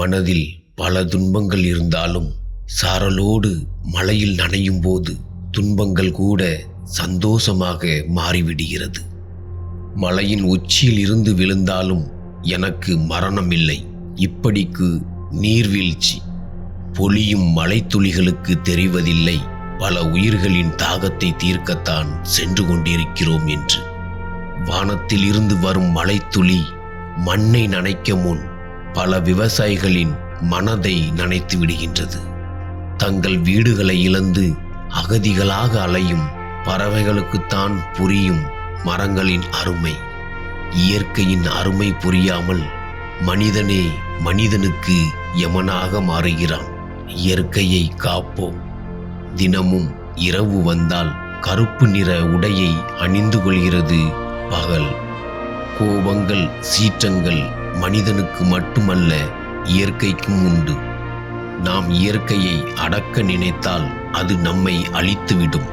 மனதில் பல துன்பங்கள் இருந்தாலும் சாரலோடு மழையில் நனையும் போது துன்பங்கள் கூட சந்தோஷமாக மாறிவிடுகிறது. மலையின் உச்சியில் இருந்து விழுந்தாலும் எனக்கு மரணம் இல்லை இப்படிக்கு நீர்வீழ்ச்சி. பொழியும் மலைத்துளிகளுக்கு தெரிவதில்லை. பல உயிர்களின் தாகத்தை தீர்க்கத்தான் சென்று கொண்டிருக்கிறோம் என்று. வானத்தில் இருந்து வரும் மலைத்துளி மண்ணை நனைக்க முன் பல விவசாயிகளின் மனதை நனைத்து விடுகின்றது. தங்கள் வீடுகளை இழந்து அகதிகளாக அலையும் பறவைகளுக்குத்தான் புரியும் மரங்களின் அருமை. இயற்கையின் அருமை புரியாமல் மனிதனே மனிதனுக்கு யமனாக மாறுகிறான். இயற்கையை காப்போம். தினமும் இரவு வந்தால் கருப்பு நிற உடையை அணிந்து கொள்கிறது பகல். கோபங்கள் சீற்றங்கள் மனிதனுக்கு மட்டுமல்ல இயற்கைக்கும் உண்டு. நாம் இயற்கையை அடக்க நினைத்தால் அது நம்மை அழித்துவிடும்.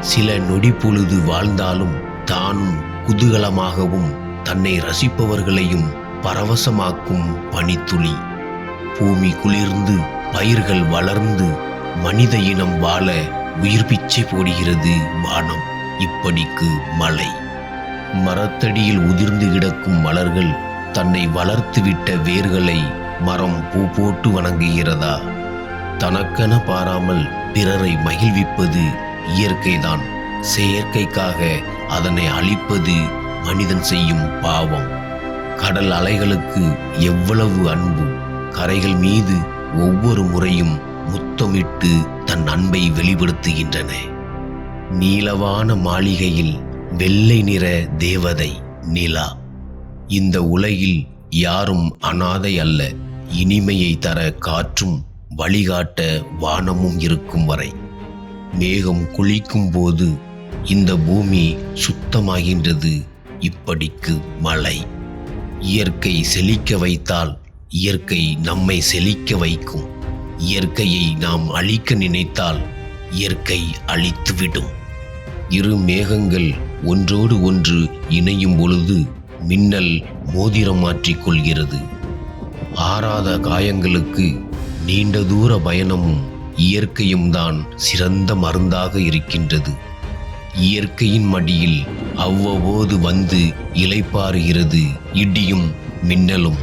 சில நொடி பொழுது வாழ்ந்தாலும் தானும் குதூகலமாகவும் தன்னை ரசிப்பவர்களையும் பரவசமாக்கும் பனித்துளி. பூமி குளிர்ந்து பயிர்கள் வளர்ந்து மனித இனம் வாழ உயிர் பிச்சை போடுகிறது வானம். இப்படிக்கு மழை. மரத்தடியில் உதிர்ந்து கிடக்கும் மலர்கள் தன்னை வளர்த்துவிட்ட வேர்களை மரம் பூ போட்டு வணங்குகிறதா? தனக்கென பாராமல் பிறரை மகிழ்விப்பது இயற்கைதான். செயற்கைக்காக அதனை அழிப்பது மனிதன் செய்யும் பாவம். கடல் அலைகளுக்கு எவ்வளவு அன்பு. கரைகள் மீது ஒவ்வொரு முறையும் முத்தமிட்டு தன் அன்பை வெளிப்படுத்துகின்றன. நீளவான மாளிகையில் வெள்ளை நிற தேவதை நிலா. இந்த உலகில் யாரும் அனாதை அல்ல. இனிமையை தர காற்றும் வழிகாட்ட வானமும் இருக்கும் வரை. மேகம் குளிக்கும் போது இந்த பூமி சுத்தமாகின்றது. இப்படிக்கு மழை. இயற்கை செழிக்க வைத்தால் இயற்கை நம்மை செழிக்க வைக்கும். இயற்கையை நாம் அழிக்க நினைத்தால் இயற்கை அழித்துவிடும். இரு மேகங்கள் ஒன்றோடு ஒன்று இணையும் பொழுது மின்னல் மோதிரம் மாற்றிக்கொள்கிறது ஆறாத காயங்களுக்கு நீண்ட தூர பயணமும் இயற்கையும் தான் சிறந்த மருந்தாக இருக்கின்றது. இயற்கையின் மடியில் அவ்வப்போது வந்து இலைப்பாறுகிறது இடியும் மின்னலும்.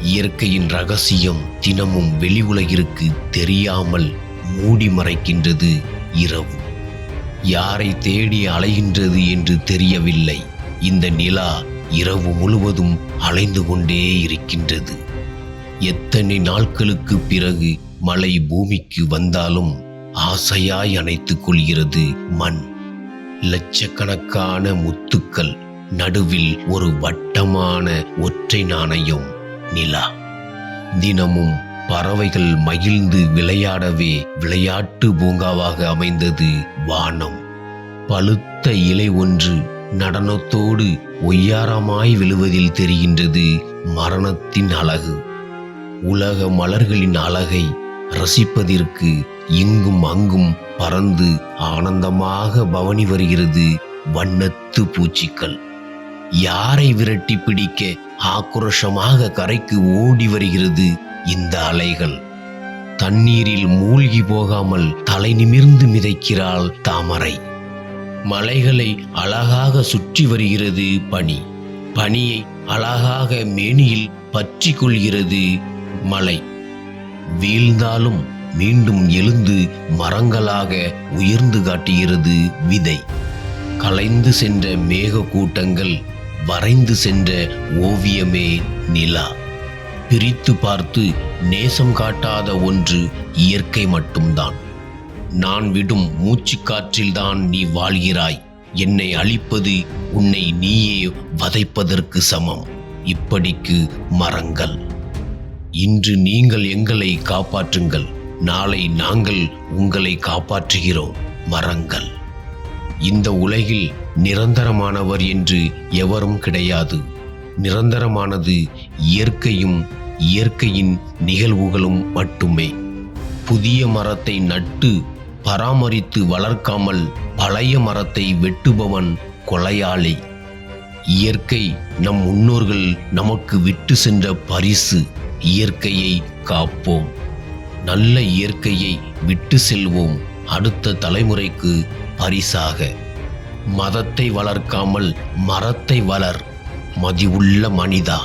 இயற்கையின் ரகசியம் தினமும் வெளி உலகிற்கு தெரியாமல் மூடி மறைக்கின்றது இரவு. யாரை தேடி அலைகின்றது என்று தெரியவில்லை. இந்த நிலா இரவு முழுவதும் அலைந்து கொண்டே இருக்கின்றது. எத்தனை நாட்களுக்கு பிறகு மழை பூமிக்கு வந்தாலும் ஆசையாய் அணைத்துக் கொள்கிறது மண். லட்சக்கணக்கான முத்துக்கள் நடுவில் ஒரு வட்டமான ஒற்றை நாணயம் நிலா. தினமும் பறவைகள் மகிழ்ந்து விளையாடவே விளையாட்டு பூங்காவாக அமைந்தது வானம். பழுத்த இலை ஒன்று நடனத்தோடு ஒய்யாரமாய் விழுவதில் தெரிகின்றது மரணத்தின் அழகு. உலக மலர்களின் அழகை ரசிப்பதற்கு இங்கும் அங்கும் பறந்து ஆனந்தமாக பவனி வருகிறது வண்ணத்து பூச்சிகள் யாரை விரட்டி பிடிக்க ஆக்ரோஷமாக கரைக்கு ஓடி வருகிறது இந்த அலைகள். தண்ணீரில் மூழ்கி போகாமல் தலை நிமிர்ந்து மிதைக்கிறாள் தாமரை. மலைகளை அழகாக சுற்றி வருகிறது பனி. பனியை அழகாக மேனியில் பற்றி கொள்கிறது மலை. வீழ்ந்தாலும் மீண்டும் எழுந்து மரங்களாக உயர்ந்து காட்டுகிறது விதை. கலைந்து சென்ற மேக கூட்டங்கள் வரைந்து சென்ற ஓவியமே நிலா. பிரித்து பார்த்து நேசம் காட்டாத ஒன்று இயற்கை மட்டும்தான். நான் விடும் மூச்சுக்காற்றில்தான் நீ வாழ்கிறாய். என்னை அழிப்பது உன்னை நீயே வதைப்பதற்கு சமம். இப்படிக்கு மரங்கள் இன்று நீங்கள் எங்களை காப்பாற்றுங்கள். நாளை நாங்கள் உங்களை காப்பாற்றுகிறோம். மரங்கள் இந்த உலகில் நிரந்தரமானவர் என்று எவரும் கிடையாது. நிரந்தரமானது இயற்கையும் இயற்கையின் நிகழ்வுகளும் மட்டுமே. புதிய மரத்தை நட்டு பராமரித்து வளர்க்காமல் பழைய மரத்தை வெட்டுபவன் கொலையாளி. இயற்கை நம் முன்னோர்கள் நமக்கு விட்டு சென்ற பரிசு. இயற்கையை காப்போம். நல்ல இயற்கையை விட்டு செல்வோம். அடுத்த தலைமுறைக்கு பரிசாக. மதத்தை வளர்க்காமல் மரத்தை வளர். மதிவுள்ள மனிதா.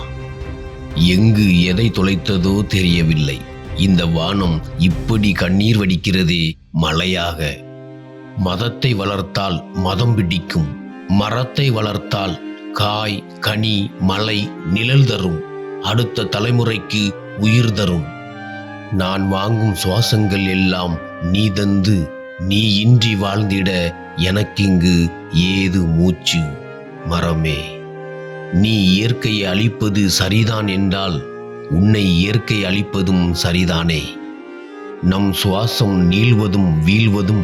எங்கு எதை தொலைத்ததோ தெரியவில்லை. இந்த வானம் இப்படி கண்ணீர் வடிக்கிறதே மழையாக மதத்தை வளர்த்தால் மதம் பிடிக்கும். மரத்தை வளர்த்தால் காய் கனி மலை நிழல் தரும். அடுத்த தலைமுறைக்கு உயிர் தரும். நான் வாங்கும் சுவாசங்கள் எல்லாம் நீ தந்து நீ இன்றி வாழ்ந்திட எனக்கிங்கு ஏது மூச்சு? மரமே நீ இயற்கையை அழிப்பது சரிதான் என்றால் உன்னை இயற்கை அழிப்பதும் சரிதானே? நம் சுவாசம் நீள்வதும் வீழ்வதும்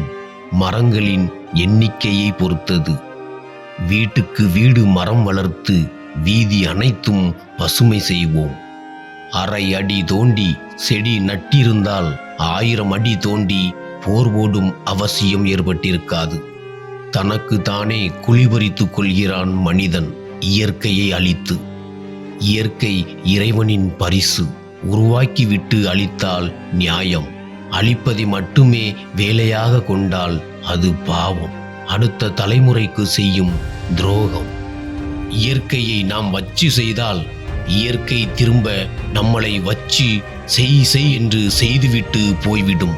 மரங்களின் எண்ணிக்கையை பொறுத்தது. வீட்டுக்கு வீடு மரம் வளர்த்து வீதி அனைத்தும் பசுமை செய்வோம். அரை அடி தோண்டி செடி நட்டிருந்தால் ஆயிரம் அடி தோண்டி போர் போடும் அவசியம் ஏற்பட்டிருக்காது. தனக்கு தானே குளிபறித்துக் கொள்கிறான் மனிதன் இயற்கையை அழித்து. இயற்கை இறைவனின் பரிசு உருவாக்கிவிட்டு அழித்தால் நியாயம். அழிப்பதை மட்டுமே வேலையாக கொண்டால் அது பாவம். அடுத்த தலைமுறைக்கு செய்யும் துரோகம். இயற்கையை நாம் வச்சு செய்தால் இயற்கை திரும்ப நம்மளை வச்சு செய் செய் என்று செய்துவிட்டு போய்விடும்.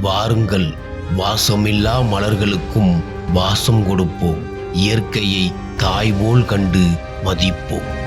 வாருங்கள் வாசமில்லா மலர்களுக்கும் வாசம் கொடுப்போம். இயற்கையை தாய் போல் கண்டு மதிப்போம்.